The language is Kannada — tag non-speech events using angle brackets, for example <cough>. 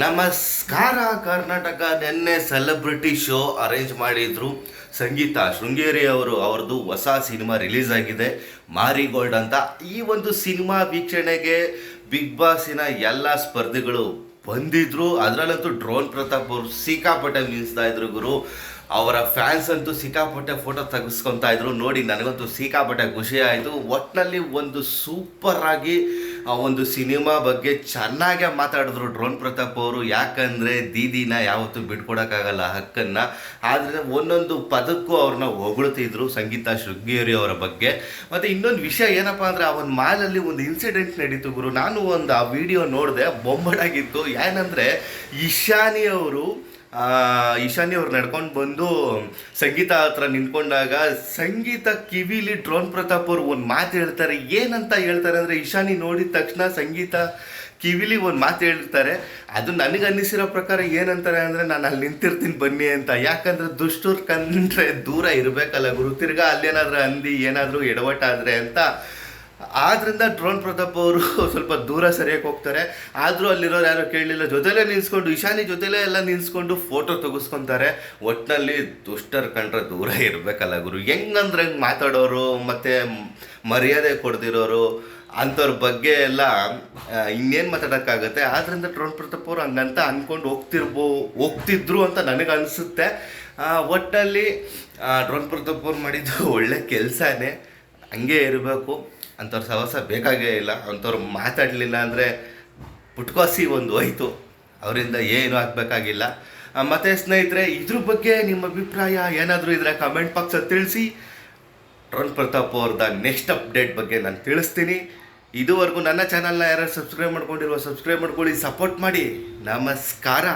ನಮಸ್ಕಾರ ಕರ್ನಾಟಕ. ನಿನ್ನೆ ಸೆಲೆಬ್ರಿಟಿ ಶೋ ಅರೇಂಜ್ ಮಾಡಿದ್ರು ಸಂಗೀತ ಶೃಂಗೇರಿ ಅವರು. ಅವ್ರದ್ದು ಹೊಸ ಸಿನಿಮಾ ರಿಲೀಸ್ ಆಗಿದೆ. ಮಾರಿಗೋಲ್ಡ್ ಅಂತ. ಈ ಒಂದು ಸಿನಿಮಾ ವೀಕ್ಷಣೆಗೆ ಬಿಗ್ ಬಾಸಿನ ಎಲ್ಲ ಸ್ಪರ್ಧಿಗಳು ಬಂದಿದ್ರು. ಅದರಲ್ಲಂತೂ ಡ್ರೋನ್ ಪ್ರತಾಪ್ ಅವರು ಸಿಕ್ಕಾಪಟ್ಟೆ ನಿಲ್ಲಿಸ್ತಾ ಇದ್ರು ಗುರು. ಅವರ ಫ್ಯಾನ್ಸ್ ಅಂತೂ ಸಿಕ್ಕಾಪಟ್ಟೆ ಫೋಟೋ ತೆಗೆಸ್ಕೊತಾ ಇದ್ರು. ನೋಡಿ, ನನಗಂತೂ ಸಿಕ್ಕಾಪಟ್ಟೆ ಖುಷಿ ಆಯಿತು. ಒಟ್ಟಿನಲ್ಲಿ ಒಂದು ಸೂಪರ್ ಆಗಿ ಆ ಒಂದು ಸಿನಿಮಾ ಬಗ್ಗೆ ಚೆನ್ನಾಗೇ ಮಾತಾಡಿದ್ರು ಡ್ರೋನ್ ಪ್ರತಾಪ್ ಅವರು. ಯಾಕಂದರೆ ದೀದಿನ ಯಾವತ್ತೂ ಬಿಟ್ಕೊಡೋಕ್ಕಾಗಲ್ಲ ಹಕ್ಕನ್ನು. ಆದರೆ ಒಂದೊಂದು ಪದಕ್ಕೂ ಅವ್ರನ್ನ ಹೊಗಳ್ತಿದ್ರು ಸಂಗೀತ ಶೃಂಗೇರಿ ಅವರ ಬಗ್ಗೆ. ಮತ್ತು ಇನ್ನೊಂದು ವಿಷಯ ಏನಪ್ಪ ಅಂದರೆ ಆ ಒಂದು ಮಾಲಲ್ಲಿ ಒಂದು ಇನ್ಸಿಡೆಂಟ್ ನಡೀತು ಗುರು. ನಾನು ಒಂದು ಆ ವಿಡಿಯೋ ನೋಡಿದೆ, ಬೊಂಬಡಾಗಿತ್ತು. ಏನಂದರೆ ಇಶಾನಿ ಅವರು ಈಶಾನ್ಯ ಅವ್ರು ನಡ್ಕೊಂಡು ಬಂದು ಸಂಗೀತ ಹತ್ರ ನಿಂತ್ಕೊಂಡಾಗ, ಸಂಗೀತ ಕಿವಿಲಿ ಡ್ರೋನ್ ಪ್ರತಾಪ್ ಅವ್ರು ಒಂದು ಮಾತು ಹೇಳ್ತಾರೆ. ಏನಂತ ಹೇಳ್ತಾರೆ ಅಂದರೆ ಈಶಾನಿ ನೋಡಿದ ತಕ್ಷಣ ಸಂಗೀತ ಕಿವಿಲಿ ಒಂದು ಮಾತು ಹೇಳ್ತಾರೆ. ಅದು ನನಗೆ ಅನ್ನಿಸಿರೋ ಪ್ರಕಾರ ಏನಂತಾರೆ ಅಂದರೆ ನಾನು ಅಲ್ಲಿ ನಿಂತಿರ್ತೀನಿ ಬನ್ನಿ ಅಂತ. ಯಾಕಂದ್ರೆ ದುಷ್ಟರು ಕಂಡ್ರೆ ದೂರ ಇರಬೇಕಲ್ಲ ಗುರು. ತಿರ್ಗಾ ಅಲ್ಲೇನಾದ್ರೂ ಅಂದಿ, ಏನಾದರೂ ಎಡವಟ್ಟಾದರೆ ಅಂತ ಆದ್ರಿಂದ ಡ್ರೋನ್ ಪ್ರತಾಪ್ ಅವರು <laughs> ಸ್ವಲ್ಪ ದೂರ ಸರಿಯಕ್ಕೆ ಹೋಗ್ತಾರೆ. ಆದರೂ ಅಲ್ಲಿರೋರು ಯಾರು ಕೇಳಲಿಲ್ಲ. ಜೊತೆಲೇ ನಿಲ್ಸ್ಕೊಂಡು ಇಶಾನಿ ಜೊತೆಲೇ ಎಲ್ಲ ನಿಲ್ಸ್ಕೊಂಡು ಫೋಟೋ ತೆಗೆಸ್ಕೊತಾರೆ. ಒಟ್ಟಿನಲ್ಲಿ ದುಷ್ಟರ್ ಕಂಡ್ರೆ ದೂರ ಇರಬೇಕಲ್ಲ ಗುರು. ಹೆಂಗಂದ್ರೆ ಹೆಂಗೆ ಮಾತಾಡೋರು, ಮತ್ತು ಮರ್ಯಾದೆ ಕೊಡ್ದಿರೋರು, ಅಂಥವ್ರ ಬಗ್ಗೆ ಎಲ್ಲ ಇನ್ನೇನು ಮಾತಾಡೋಕ್ಕಾಗತ್ತೆ? ಆದ್ರಿಂದ ಡ್ರೋನ್ ಪ್ರತಾಪ್ ಅವರು ಹಂಗಂತ ಅಂದ್ಕೊಂಡು ಹೋಗ್ತಿರ್ಬೋ, ಹೋಗ್ತಿದ್ರು ಅಂತ ನನಗೆ ಅನಿಸುತ್ತೆ. ಒಟ್ಟಲ್ಲಿ ಡ್ರೋನ್ ಪ್ರತಾಪ್ ಅವ್ರು ಮಾಡಿದ್ದು <laughs> ಒಳ್ಳೆ ಕೆಲಸನೇ. ಹಂಗೆ ಇರಬೇಕು. ಅಂಥವ್ರ ಸಹವಾಸ ಬೇಕಾಗೇ ಇಲ್ಲ, ಅಂಥವ್ರು ಮಾತಾಡಲಿಲ್ಲ ಅಂದರೆ ಪುಟ್ಕೋಸಿ ಒಂದು ಹೋಯ್ತು. ಅವರಿಂದ ಏನು ಆಗಬೇಕಾಗಿಲ್ಲ. ಮತ್ತು ಸ್ನೇಹಿತರೆ, ಇದ್ರ ಬಗ್ಗೆ ನಿಮ್ಮ ಅಭಿಪ್ರಾಯ ಏನಾದರೂ ಇದ್ರೆ ಕಮೆಂಟ್ ಬಾಕ್ಸಲ್ಲಿ ತಿಳಿಸಿ. ರೋನ್ ಪ್ರತಾಪ್ ಅವ್ರದ ನೆಕ್ಸ್ಟ್ ಅಪ್ಡೇಟ್ ಬಗ್ಗೆ ನಾನು ತಿಳಿಸ್ತೀನಿ. ಇದುವರೆಗೂ ನನ್ನ ಚಾನಲ್ನ ಯಾರು ಸಬ್ಸ್ಕ್ರೈಬ್ ಮಾಡ್ಕೊಂಡಿರುವ ಸಬ್ಸ್ಕ್ರೈಬ್ ಮಾಡ್ಕೊಳ್ಳಿ ಸಪೋರ್ಟ್ ಮಾಡಿ. ನಮಸ್ಕಾರ.